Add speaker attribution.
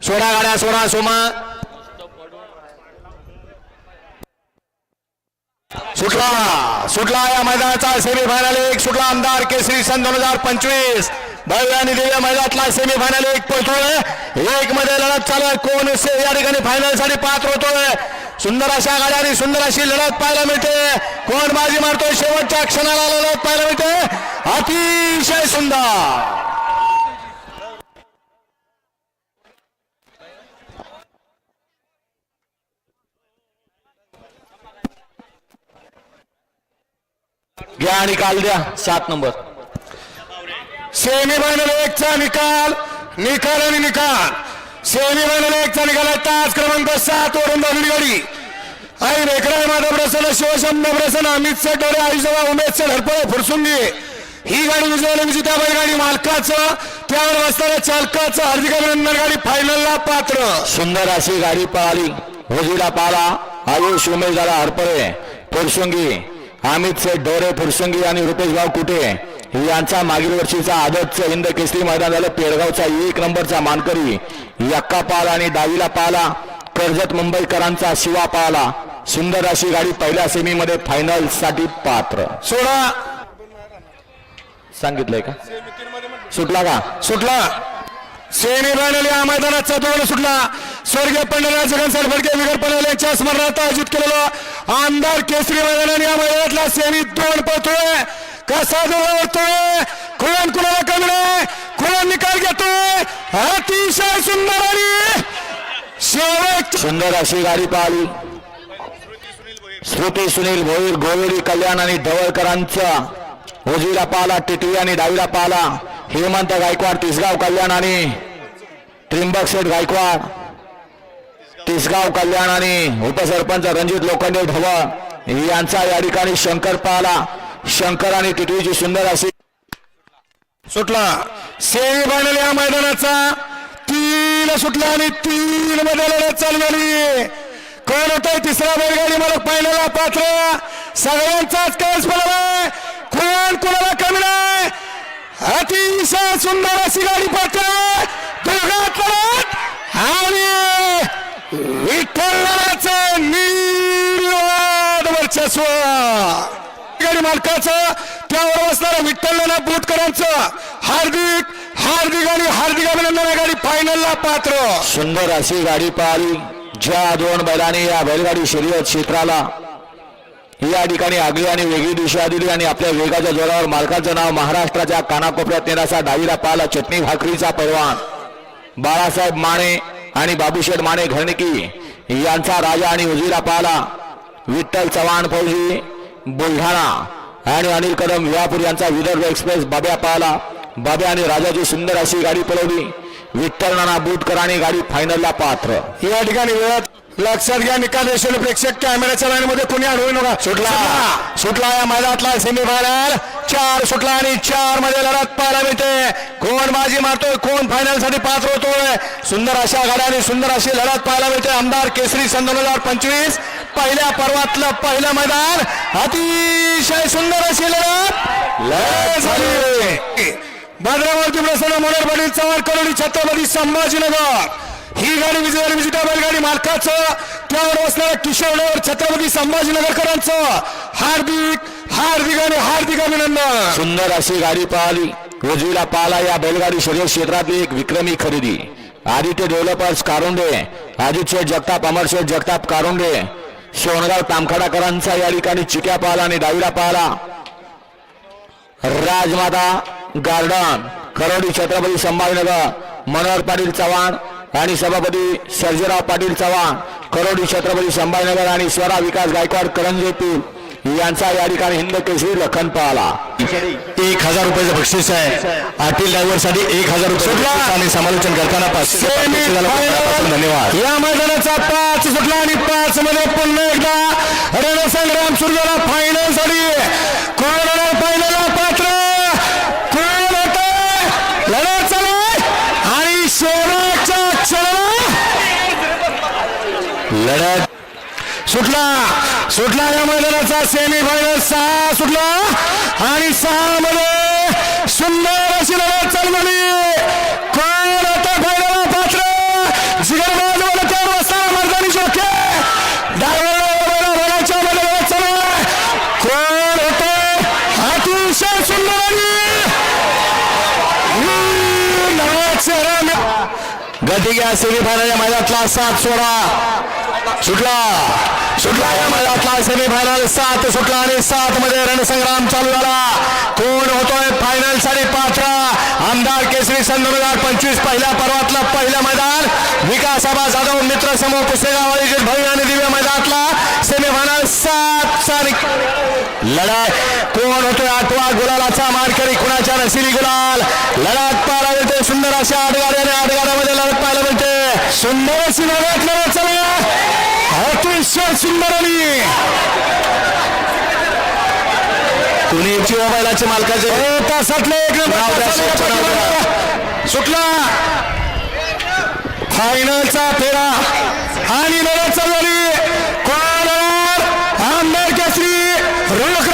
Speaker 1: सोडा गाड्या सोडा सोमा सुटला सुटला या मैदानाचा सेमीफायनल एक सुटला आमदार केसरी सन दोन हजार पंचवीस. भव्य आणि दिव्य मैदानातला सेमीफायनल एक पोहोचतोय. एक मध्ये लढत चालू आहे. कोण से या ठिकाणी फायनलसाठी पात्र होतोय? सुंदर अशा गाड्या आणि सुंदर अशी लढत पाहायला मिळते. कोण बाजी मारतोय? शेवटच्या क्षणाला लढत पाहायला मिळते. अतिशय सुंदर. घ्या निकाल द्या. सात नंबर. सेमीफायनल एकचा निकाल निकाल आणि निकाल. सेमीफायनल एकचा निकाल आहे तास क्रमांक सात वरून दाखवली गाडी. आई रेखराय माधव प्रसन्न शिवशंभ प्रसन्न अमित सेठ डोळे आयुष्यवा उमेद सेठ हरपळे फुरसुंगी. ही गाडी विजयाला विजय गाडी मालकाचं त्यावर बसणाऱ्या चालकाचं हार्दिक अभिनंदन. गाडी फायनलला पात्र. सुंदर अशी गाडी पळाली भोजीला पाला आयुष उमेश झाला हरपळे फुरसुंगी. अमित सेठ डोरे फुरसुंगी आणि रुपेश भाऊ कुटे यांचा मागील वर्षीचा आदतचं हिंद केसरी मैदान झालं. पेडगावचा एक नंबरचा मानकरी यक्का पाल आणि डावीला पाला. कर्जत मुंबईकरांचा शिवा पाला. सुंदर अशी गाडी पहिल्या सेमीमध्ये फायनलसाठी पात्र. सोडा. सांगितलंय का? सुटला का? सुटला. सेमी फायनल या मैदानाचा दोन सुटला. स्वर्गीय पंढरनाथ जगनसाहेब फडके विगर यांच्या स्मरणार्थ आयोजित केलेलं आमदार केसरी मैदानाने या मैदानातला सेमी दोन पळतोय. कसा जोडतोय कोण कुणाला कमी नाही कोण निकाल घेतोय. अतिशय सुंदर आणि शेवट सुंदर अशी गाडी पाहिली. श्रुती सुनील भोईर गोवेरी कल्याण आणि ढवळकरांचा उजवीला पाला टिटवी आणि डावीला पाला. हेमंत गायकवाड तिसगाव कल्याण आणि त्रिंबक शेठ गायकवाड. तिसगाव कल्याण आणि उपसरपंच रणजित लोखंडे ढवळ यांचा या ठिकाणी शंकर पाहला शंकर आणि टिटवीची सुंदर अशी सुटला. सेमी फायनल या मैदानाचा. तीन सुटला आणि तीन मध्ये लढत चालू झाली कोण होतोय तिसरा बैलगाडी मला फायनलला पात्र. सगळ्यांचाच कळस पडलाय कोण कोणाला कमी नाही? अतिशय सुंदर अशी गाडी पात्र दोघात लढत आणि विठ्ठलाचं निर्वाद वर्चस्व. गाडी मालकाचं त्यावर बसणाऱ्या विठ्ठलना बोटकरांचं हार्दिक हार्दिक आणि हार्दिक अभिनंदन गाडी फायनलला पात्र. सुंदर अशी गाडी पाहिली. ज्या दोन बैलाने या बैलगाडी शर्यत क्षेत्राला या ठिकाणी आगळी आणि वेगळी दिशा दिली आणि आपल्या वेगाच्या जोरावर मालकाचं नाव महाराष्ट्राच्या कानाकोपऱ्यात नेण्याचा डावीला पाला चटणी भाकरीचा पैलवान. बाळासाहेब माने आणि बाबूशेठ माने घरणकी यांचा राजा आणि उजिरा पाला विठ्ठल चव्हाण फौजी बुलढाणा आणि अनिल कदम विहापूर यांचा विदर्भ एक्सप्रेस बाब्या पाला. बाब्या आणि राजाची सुंदर अशी गाडी पळवली. विठ्ठल नाना बुटकरांनी गाडी फायनलला पात्र. या ठिकाणी वेळात लक्षात घ्या निकाल रेषेला प्रेक्षक. कॅमेऱ्याच्या लाईन मध्ये कोणी अडवू नका. सुटला. सुटला. या मैदानातला सेमीफायनल चार सुटला आणि चारमध्ये लढत पाहायला मिळते. कोण बाजी मारतोय कोण फायनलसाठी पात्र होतोय? सुंदर अशा गाड्या आणि सुंदर अशी लढत पाहायला मिळते. आमदार केसरी सन दोन हजार पंचवीस. पहिल्या पर्वातलं पहिलं मैदान. अतिशय सुंदर अशी लढत. लढत झाली. भद्रावती प्रसन्न मनोहर पाटील चव्हाण करोडी छत्रपती संभाजीनगर. ही गाडी विजय विजिटा बैलगाडी मालकाचं. त्यावर बसणाऱ्या किशोरनगर छत्रपती संभाजीनगरकरांचं. हार्दिक हार्दिक आणि हार्दिक अभिनंदन. सुंदर अशी गाडी पाहली. उजवीला पाला या बैलगाडी शर्यत क्षेत्रातली एक विक्रमी खरेदी. आदित्य डेव्हलपर्स कारुंडे आदित्य जगताप अमरशेठ जगताप कारुंडे. सोनगाव तामखडाकरांचा या ठिकाणी चिक्या पाला आणि डावीला पाला. राजमाता गार्डन खरोडी छत्रपती संभाजीनगर मनोहर पाटील चव्हाण आणि सभापती सर्जेराव पाटील चव्हाण खरोडी छत्रपती संभाजीनगर आणि स्वरा विकास गायकवाड करंजेपूर यांचा या ठिकाणी हिंद केसरी लखन पाहला.
Speaker 2: एक हजार रुपयाचं बक्षीस आहे. आटील ड्रायव्हरसाठी एक हजार रुपये आणि समालोचन करताना पाचशे झालं. धन्यवाद.
Speaker 1: या मैदानाचा पाच सुटला आणि पाच मध्ये पुन्हा एकदा रणसंग्राम सुरू फायनलसाठी कोण लढत. सुटला. सुटला या मैदानाचा सेमीफायनल सहा सुटला. आणि सहा मध्ये सुंदर अशी लढत चालू झाली. कोण आता फायनल पात्र?
Speaker 2: जिगर गती घ्या. सेमीफायनल मैदानातला सात सोळा. सुटला. सुटला. या मैदानातला सेमीफायनल सात सुटला आणि सात मध्ये रणसंग्राम चालू झाला. कोण होतोय फायनलसाठी पात्र आमदार केसरी सन दोन हजार पंचवीस पहिल्या पर्वातला पहिलं मैदान. विकास आबा जाधव मित्र समूह पुसेगाव आयोजित भव्य आणि दिव्य मैदानातला सेमीफायनल सात सारी लढाई. कोण होतोय आठवा? गुलालाचा मारकरी कुणाच्या नशिली गुलाल? लढात पाहायला मिळते सुंदर अशा आडगाड्या आणि आडगाड्यामध्ये लढत पाहायला मिळते. सुंदर अशी लढत लढत चालू अतिशय सुंदर आणि कुणीची मोबाईलाचे मालकाचे. तासातले एक नंबर सुटला. फायनलचा फेरा. आणि लढत चालू झाली कोण आमदार केसरी रोख